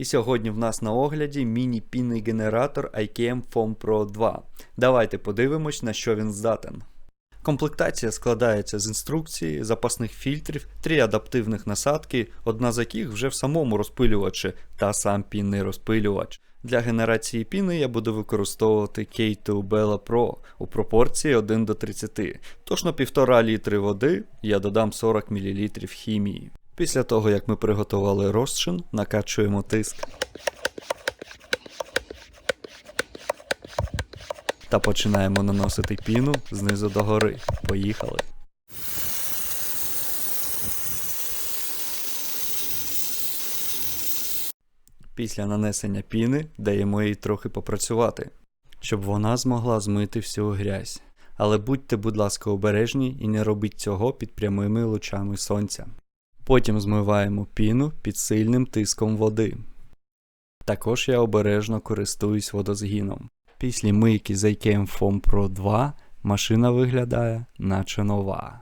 І сьогодні в нас на огляді міні-пінний генератор IKM Foam Pro 2. Давайте подивимось, на що він здатен. Комплектація складається з інструкції, запасних фільтрів, три адаптивних насадки, одна з яких вже в самому розпилювачі та сам пінний розпилювач. Для генерації піни я буду використовувати K2 Bella Pro у пропорції 1 до 30, тож на 1,5 літри води я додам 40 мл хімії. Після того, як ми приготували розчин, накачуємо тиск. Та починаємо наносити піну знизу до гори. Поїхали. Після нанесення піни даємо їй трохи попрацювати, щоб вона змогла змити всю грязь. Але будьте, будь ласка, обережні і не робіть цього під прямими лучами сонця. Потім змиваємо піну під сильним тиском води. Також я обережно користуюсь водозгіном. Після мийки з IKM Foam Pro 2 машина виглядає наче нова.